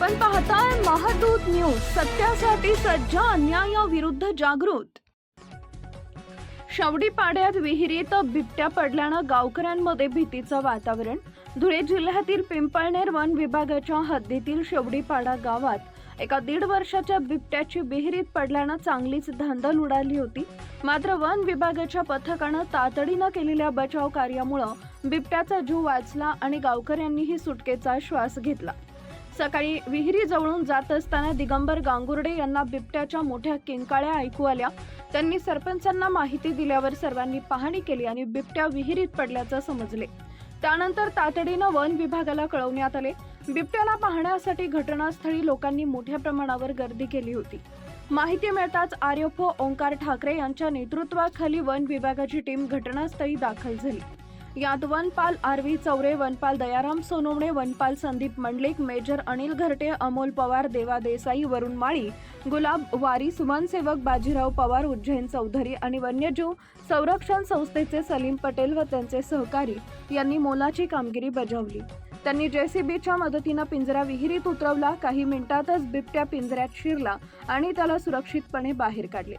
आपण पाहताय महादूत न्यूज सत्यासाठी सज्ज अन्यायाविरुद्ध जागृत. शवडी पाड्यात विहिरीत बिबट्या पडल्यानं गावकऱ्यांमध्ये भीतीचं वातावरण. धुळे जिल्ह्यातील पिंपळनेर वन विभागाच्या हद्दीतील शेवडीपाडा गावात एका दीड वर्षाच्या बिबट्याची विहिरीत पडल्यानं चांगलीच धांदल उडाली होती. मात्र वन विभागाच्या पथकानं तातडीनं केलेल्या बचाव कार्यामुळं बिबट्याचा जीव वाचला आणि गावकऱ्यांनीही सुटकेचा श्वास घेतला. सकाळी विहिरी जवळून जात असताना दिगंबर गांगुर्डे यांना बिबट्याच्या मोठ्या किंकाळ्या ऐकू आल्या. त्यांनी सरपंचांना माहिती दिल्यावर सर्वांनी पाहणी केली आणि बिबट्या विहिरीत पडल्याचं समजले. त्यानंतर तातडीनं वन विभागाला कळवण्यात आले. बिबट्याला पाहण्यासाठी घटनास्थळी लोकांनी मोठ्या प्रमाणावर गर्दी केली होती. माहिती मिळताच आर्यफो ओंकार ठाकरे यांच्या नेतृत्वाखाली वन विभागाची टीम घटनास्थळी दाखल झाली. यात वनपाल आर व्ही चौरे वनपाल दयाराम सोनवणे वनपाल संदीप मंडलिक मेजर अनिल घरटे अमोल पवार देवा देसाई वरुण माळी गुलाब वारी सुमनसेवक बाजीराव पवार उज्जैन चौधरी आणि वन्यजीव संरक्षण संस्थेचे सलीम पटेल व त्यांचे सहकारी यांनी मोलाची कामगिरी बजावली. त्यांनी जेसीबीच्या मदतीनं पिंजरा विहिरीत उतरवला काही मिनिटातच बिबट्या पिंजऱ्यात शिरला आणि त्याला सुरक्षितपणे बाहेर काढले.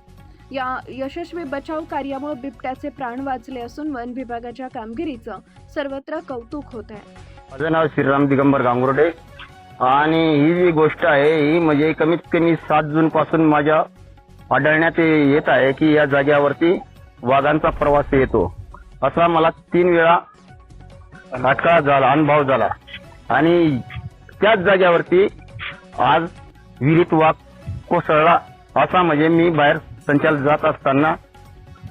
या यशस्वी बचाव कार्यामुळे बिबट्याचे प्राण वाचले असून वन विभागाच्या कामगिरीचं सर्वत्र कौतुक होत आहे. माझं नाव श्रीराम दिगंबर गांगुर्डे. आणि ही जी गोष्ट आहे ही म्हणजे कमीत कमी सात जून पासून माझ्या आढळण्यात येत आहे की या जाग्यावरती वाघांचा प्रवास येतो. असा मला तीन वेळा अटका झाला अनुभव झाला. आणि त्याच जाग्यावरती आज विहिरीत वाघ कोसळला असा म्हणजे मी बाहेर संचाल जात असताना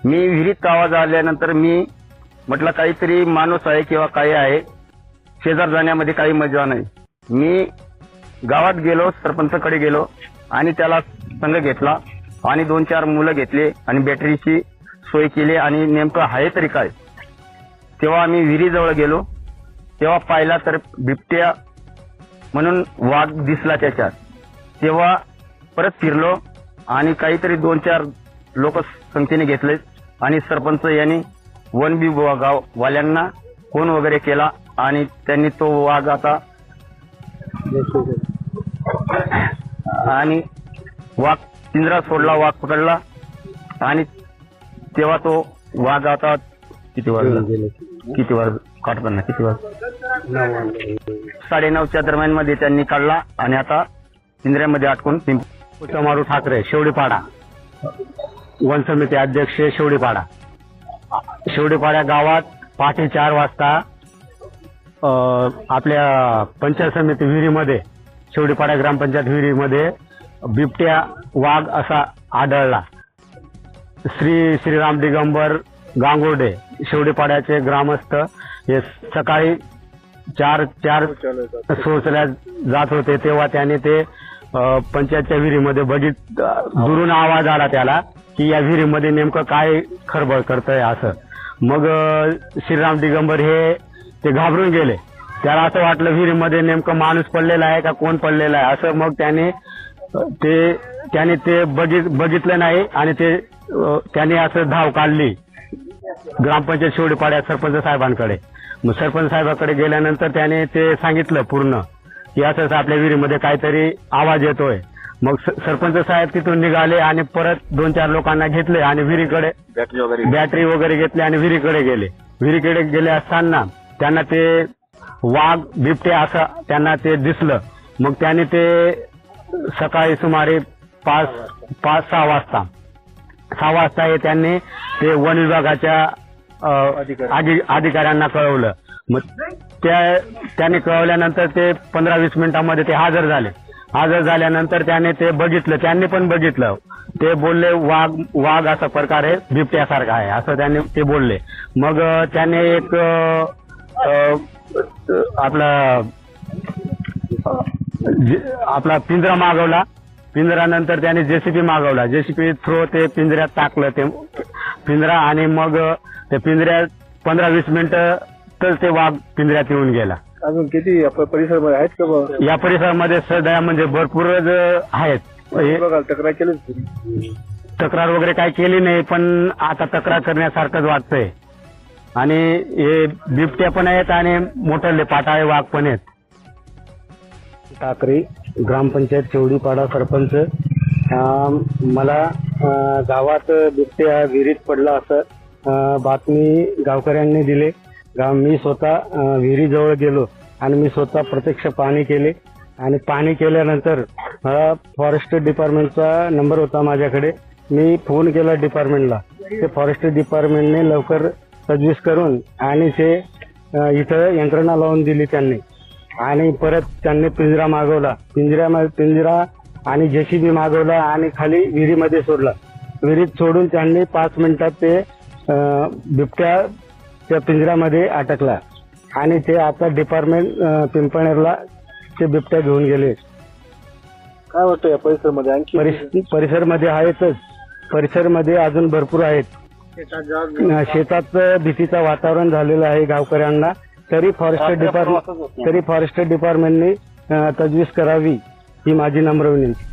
मी विहिरीत आवाज आल्यानंतर मी म्हटलं काहीतरी माणूस आहे किंवा काही आहे. शेजार जाण्यामध्ये काही मजा नाही. मी गावात गेलो सरपंचकडे गेलो आणि त्याला संघ घेतला आणि दोन चार मुलं घेतले आणि बॅटरीची सोय केली आणि नेमकं आहे तरी काय. तेव्हा आम्ही विहिरीजवळ गेलो. तेव्हा पाहिला तर बिबट्या म्हणून वाघ दिसला त्याच्यात. तेव्हा परत फिरलो. आणि काहीतरी दोन चार लोक संख्येने घेतले. आणि सरपंच यांनी वन विभाग वाल्यांना फोन वगैरे केला आणि त्यांनी तो वाघ आता आणि वाघ पिंजरा सोडला वाघ पकडला आणि तेव्हा तो वाघ आता किती वाजला? किती वाज काढताना किती वाज? साडेनऊच्या दरम्यानमध्ये त्यांनी काढला आणि आता पिंजऱ्यामध्ये अटकून पिंप मारू ठाकरे शेवडीपाडा. वन समिती अध्यक्ष शेवडीपाडा. शेवडीपाडा गावात पहाटे चार वाजता आपल्या पंचायत समिती विहिरीमध्ये शेवडीपाडा ग्रामपंचायत विहिरीमध्ये बिबट्या वाघ असा आढळला. श्री श्रीराम दिगंबर गांगुर्डे शेवडीपाड्याचे ग्रामस्थ हे सकाळी चार चार शोचल्या जात होते. तेव्हा त्याने ते पंचायतच्या विहिरीमध्ये बघित दुरून आवाज आला त्याला की या विहिरीमध्ये नेमकं काय खरबळ करतंय असं. मग श्रीराम दिगंबर हे ते घाबरून गेले. त्याला असं वाटलं विहिरीमध्ये नेमकं माणूस पडलेला आहे का कोण पडलेला आहे? असं मग त्याने ते त्याने ते बघित बघितलं नाही आणि ते त्याने असं धाव काढली ग्रामपंचायत शिवडीपाड्या सरपंच साहेबांकडे. मग सरपंच साहेबांकडे गेल्यानंतर त्याने ते सांगितलं पूर्ण. असं आपल्या विहिरीमध्ये काहीतरी आवाज येतोय. मग स- सरपंच साहेब तिथून निघाले आणि परत दोन चार लोकांना घेतले आणि विहिरीकडे बॅटरी वगैरे बॅटरी वगैरे घेतली आणि विहिरीकडे गेले. विहिरीकडे गेले असताना त्यांना ते वाघ बिबटे असं त्यांना ते दिसलं. मग त्याने ते सकाळी सुमारे पाच पाच सहा वाजता सहा वाजता हे त्यांनी ते वन विभागाच्या अ, अधिकाऱ्यांना कळवलं. मग त्या त्याने कळवल्यानंतर ते पंधरा वीस मिनिटांमध्ये ते हजर झाले. हजर झाल्यानंतर त्याने ते बघितलं त्यांनी पण बघितलं. ते बोलले वाघ वाघ असा प्रकार आहे बिबट्यासारखा आहे असं त्यांनी ते बोलले. मग त्याने एक आपला जे- आपला पिंजरा मागवला. पिंजरानंतर त्याने जेसीबी मागवला. जेसीबी थ्रो ते पिंजऱ्यात टाकलं ते पिंजरा आणि मग ते पिंजऱ्यात पंधरा वीस मिनिटं तर ते वाघ पिंजऱ्यात येऊन गेला. अजून किती आपल्या परिसरामध्ये आहेत का? या परिसरामध्ये सध्या म्हणजे भरपूरच आहेत. हे बघा तक्रार केली होती. तक्रार वगैरे काही केली नाही पण आता तक्रार करण्यासारखंच वाटतंय आणि हे बिबट्या पण आहेत आणि मोठे पाटाळे वाघ पण आहेत. ठाकरे ग्रामपंचायत चौडीपाडा सरपंच अं, मला अं, गावात बिबट्या विहिरीत पडला असं अं, बातमी गावकऱ्यांनी दिले. गाव मी स्वतः अं, विहिरीजवळ गेलो आणि मी स्वतः प्रत्यक्ष पाणी केले. आणि पाणी केल्यानंतर मला फॉरेस्ट डिपार्टमेंटचा नंबर होता माझ्याकडे. मी फोन केला डिपार्टमेंटला ते फॉरेस्ट डिपार्टमेंटने लवकर तजवीज करून आणि ते अं, इथं यंत्रणा लावून दिली त्यांनी. आणि परत त्यांनी पिंजरा मागवला. पिंजऱ्यामध्ये पिंजरा आणि जेसीबी मागवला आणि खाली विहिरीमध्ये सोडला. विहिरीत सोडून त्यांनी पाच मिनिटात ते अं, बिबट्या त्या पिंजऱ्यामध्ये अटकला. आणि ते आता डिपार्टमेंट अं, पिंपळनेरला ते बिबट्या घेऊन गेले. काय वाटतं या परिसरामध्ये? आणखी परिस- परिसरमध्ये आहेतच परिसरमध्ये अजून भरपूर आहेत. अं, शेतात भीतीचं वातावरण झालेलं आहे गावकऱ्यांना. तरी फॉरेस्ट डिपार्टमेंट तरी फॉरेस्ट डिपार्टमेंटने अं, तजवीज करावी ही माझी नम्र विनंती.